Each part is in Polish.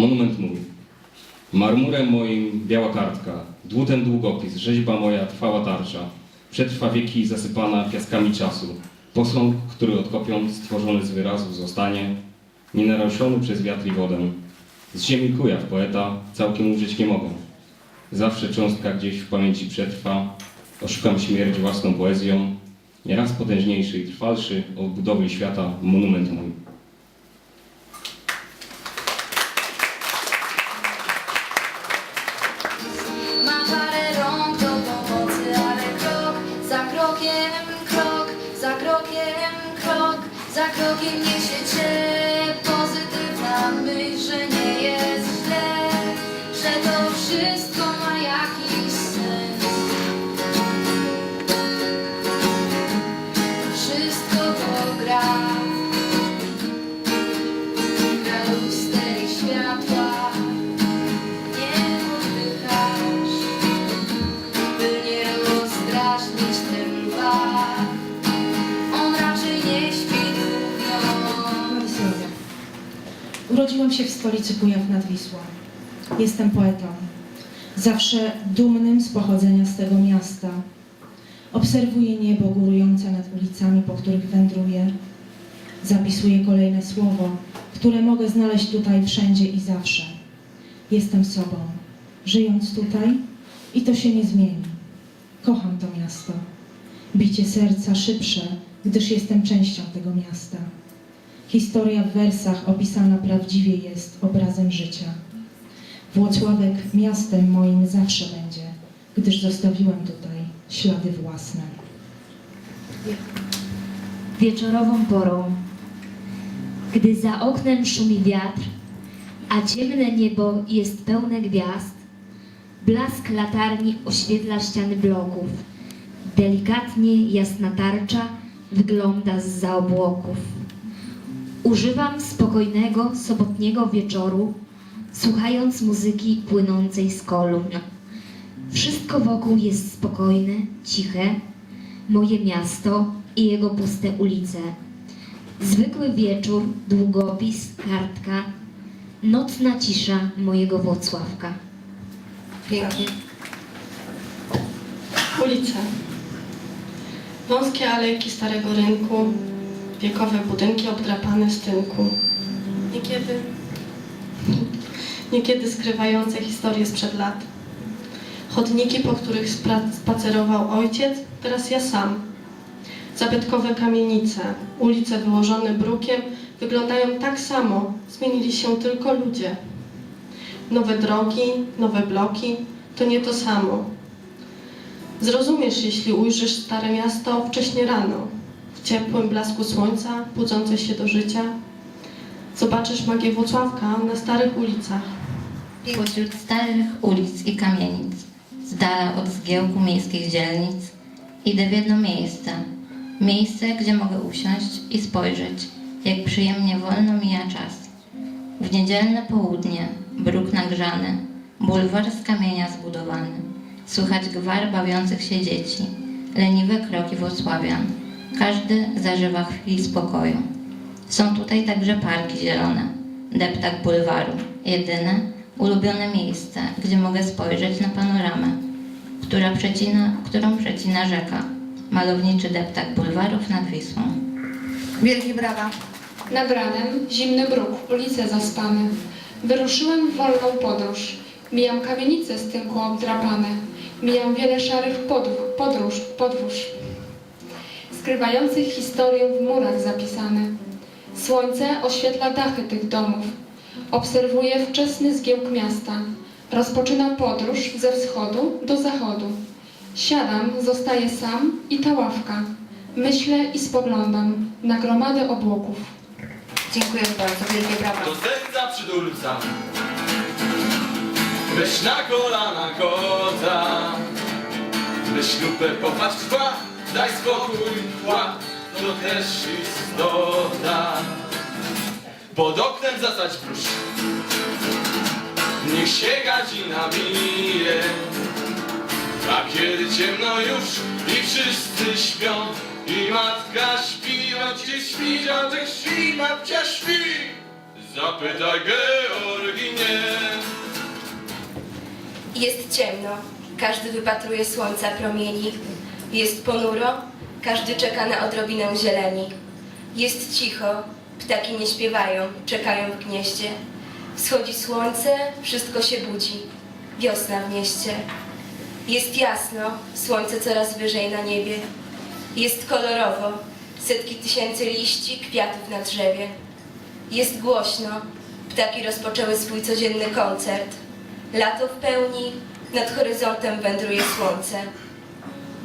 Monument mój. Marmurem moim biała kartka, dłutem długopis, rzeźba moja trwała tarcza. Przetrwa wieki zasypana piaskami czasu. Posąg, który odkopiąc stworzony z wyrazów zostanie, nie naruszony przez wiatr i wodę. Z ziemi kujaw poeta całkiem użyć nie mogę. Zawsze cząstka gdzieś w pamięci przetrwa, oszukam śmierć własną poezją, nieraz potężniejszy i trwalszy od budowy świata monument mój. Za krokiem niesie cię pozytywna myśl, że nie jest źle, że to wszystko Się w stolicy Kujaw nad Wisłą. Jestem poetą. Zawsze dumnym z pochodzenia z tego miasta. Obserwuję niebo górujące nad ulicami, po których wędruję. Zapisuję kolejne słowo, które mogę znaleźć tutaj wszędzie i zawsze. Jestem sobą, żyjąc tutaj i to się nie zmieni. Kocham to miasto. Bicie serca szybsze, gdyż jestem częścią tego miasta. Historia w wersach opisana prawdziwie jest obrazem życia. Włocławek miastem moim zawsze będzie, gdyż zostawiłem tutaj ślady własne. wieczorową porą, gdy za oknem szumi wiatr, a ciemne niebo jest pełne gwiazd, blask latarni oświetla ściany bloków. Delikatnie jasna tarcza wygląda z obłoków. Używam spokojnego, sobotniego wieczoru, słuchając muzyki płynącej z kolumn. Wszystko wokół jest spokojne, ciche, moje miasto i jego puste ulice. Zwykły wieczór, długopis, kartka, nocna cisza mojego Włocławka. Pięknie. Ulice. Wąskie alejki starego rynku, wiekowe budynki obdrapane z tynku. Niekiedy, niekiedy skrywające historie sprzed lat. Chodniki, po których spacerował ojciec, teraz ja sam. Zabytkowe kamienice, ulice wyłożone brukiem wyglądają tak samo, zmienili się tylko ludzie. Nowe drogi, nowe bloki to nie to samo. Zrozumiesz, jeśli ujrzysz stare miasto wcześnie rano, w ciepłym blasku słońca, budzące się do życia. Zobaczysz magię Włocławka na starych ulicach. Pośród starych ulic i kamienic, z dala od zgiełku miejskich dzielnic, idę w jedno miejsce. Miejsce, gdzie mogę usiąść i spojrzeć, jak przyjemnie wolno mija czas. W niedzielne południe, bruk nagrzany, bulwar z kamienia zbudowany. Słychać gwar bawiących się dzieci, leniwe kroki Włocławian. Każdy zażywa chwili spokoju. Są tutaj także parki zielone, deptak bulwaru, jedyne, ulubione miejsce, gdzie mogę spojrzeć na panoramę, która przecina, którą przecina rzeka, malowniczy deptak bulwarów nad Wisłą. Wielkie brawa. Nad ranem zimny bruk, ulice zaspane. Wyruszyłem w wolną podróż. Mijam kamienice z tynku obdrapane. Mijam wiele szarych podw- podróż, podwórz, skrywających historię w murach zapisane. Słońce oświetla dachy tych domów. Obserwuję wczesny zgiełk miasta. Rozpoczyna podróż ze wschodu do zachodu. Siadam, zostaję sam i ta ławka. Myślę i spoglądam na gromadę obłoków. Dziękuję bardzo. Wielkie brawa. Do serca przydulca Weź na kolana kota Weź lupę, popatrz w tła Daj spokój tła To też istota Pod oknem zasadź brusz Niech się godzina mije A kiedy ciemno już I wszyscy śpią. I matka śpi, gdzie śpi, dziadek śpi, babcia śpi. Zapytaj Georginie. Jest ciemno, każdy wypatruje słońca promieni. Jest ponuro, każdy czeka na odrobinę zieleni. Jest cicho, ptaki nie śpiewają, czekają w gnieździe. Wschodzi słońce, wszystko się budzi. Wiosna w mieście. Jest jasno, słońce coraz wyżej na niebie. Jest kolorowo, setki tysięcy liści, kwiatów na drzewie. Jest głośno, ptaki rozpoczęły swój codzienny koncert. Lato w pełni, nad horyzontem wędruje słońce.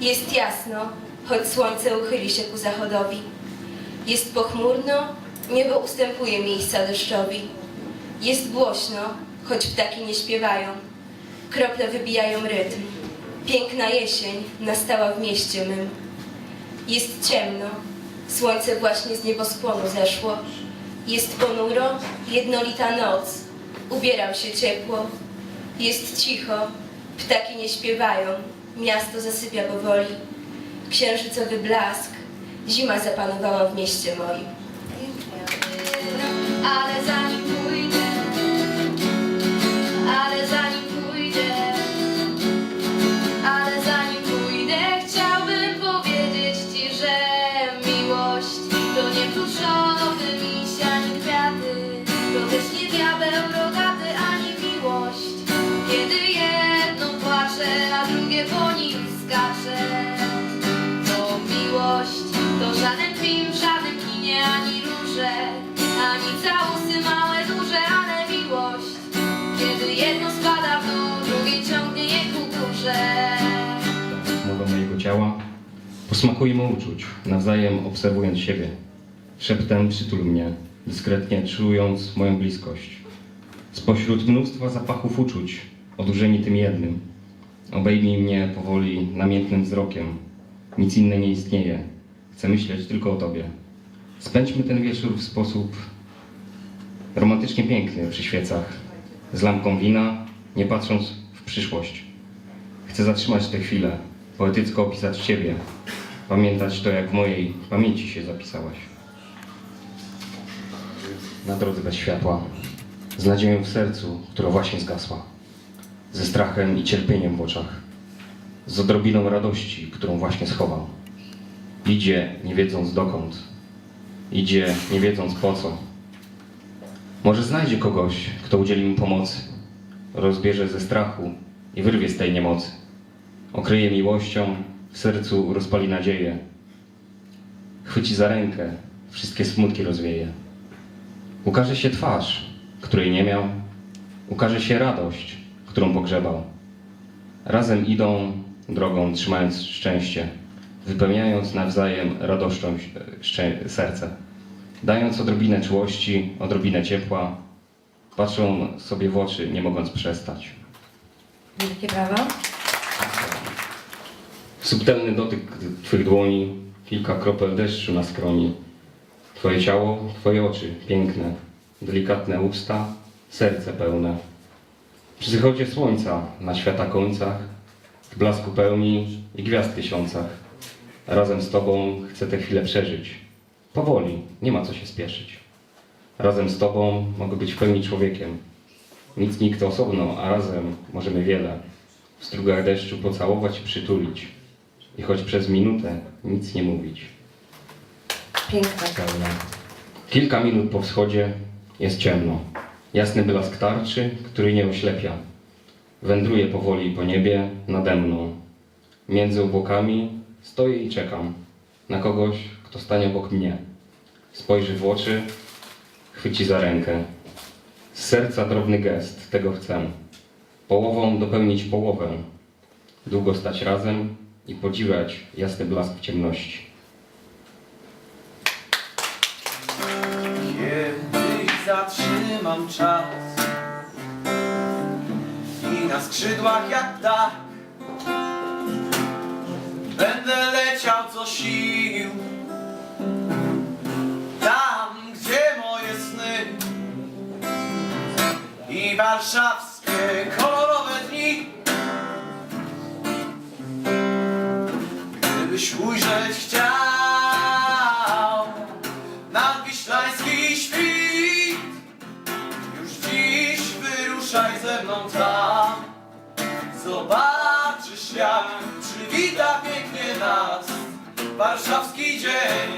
Jest jasno, choć słońce uchyli się ku zachodowi. Jest pochmurno, niebo ustępuje miejsca deszczowi. Jest głośno, choć ptaki nie śpiewają. Krople wybijają rytm. Piękna jesień nastała w mieście mym. Jest ciemno, słońce właśnie z nieboskłonu zeszło. Jest ponuro, jednolita noc, ubieram się ciepło. Jest cicho, ptaki nie śpiewają, miasto zasypia powoli. Księżycowy blask, zima zapanowała w mieście moim. Drugie po nim skacze, to miłość to żaden film, w żadnym kinie ani róże, ani całusy małe, duże, ale miłość. Kiedy jedno spada w dół, drugie ciągnie je ku górze. Mowę mojego ciała. Posmakujmy uczuć, nawzajem obserwując siebie. Szeptem przytul mnie, dyskretnie czując moją bliskość. Spośród mnóstwa zapachów uczuć, odurzeni tym jednym. Obejmij mnie powoli namiętnym wzrokiem. Nic inne nie istnieje. Chcę myśleć tylko o Tobie. Spędźmy ten wieczór w sposób romantycznie piękny przy świecach, z lampką wina, nie patrząc w przyszłość. Chcę zatrzymać tę chwilę, poetycko opisać Ciebie, pamiętać to, jak w mojej pamięci się zapisałaś. Na drodze bez światła, z nadzieją w sercu, która właśnie zgasła, ze strachem i cierpieniem w oczach, z odrobiną radości, którą właśnie schował. Idzie, nie wiedząc dokąd, idzie, nie wiedząc po co. Może znajdzie kogoś, kto udzieli mu pomocy, rozbierze ze strachu i wyrwie z tej niemocy. Okryje miłością, w sercu rozpali nadzieję. Chwyci za rękę, wszystkie smutki rozwieje. Ukaże się twarz, której nie miał. Ukaże się radość, którą pogrzebał. Razem idą drogą, trzymając szczęście, wypełniając nawzajem radością serce. Dając odrobinę czułości, odrobinę ciepła, patrzą sobie w oczy, nie mogąc przestać. Wielkie brawa. Subtelny dotyk Twych dłoni, kilka kropel deszczu na skroni. Twoje ciało, Twoje oczy, piękne, delikatne usta, serce pełne. Przy zachodzie słońca na świata końcach, w blasku pełni i gwiazd tysiącach. Razem z Tobą chcę tę chwilę przeżyć. Powoli, nie ma co się spieszyć. Razem z Tobą mogę być w pełni człowiekiem. Nic nikt osobno, a razem możemy wiele. W strugach deszczu pocałować i przytulić. I choć przez minutę nic nie mówić. Piękne. Kilka minut po wschodzie jest ciemno. Jasny blask tarczy, który nie oślepia. Wędruję powoli po niebie nade mną. Między obłokami stoję i czekam na kogoś, kto stanie obok mnie. Spojrzy w oczy, chwyci za rękę. Z serca drobny gest, tego chcę. Połową dopełnić połowę. Długo stać razem i podziwiać jasny blask w ciemności. Kiedyś zatrzymam czas. I na skrzydłach jak ptak Będę leciał co sił. Tam, gdzie moje sny I warszawskie kolorowe dni. Gdybyś ujrzeć warszawski dzień.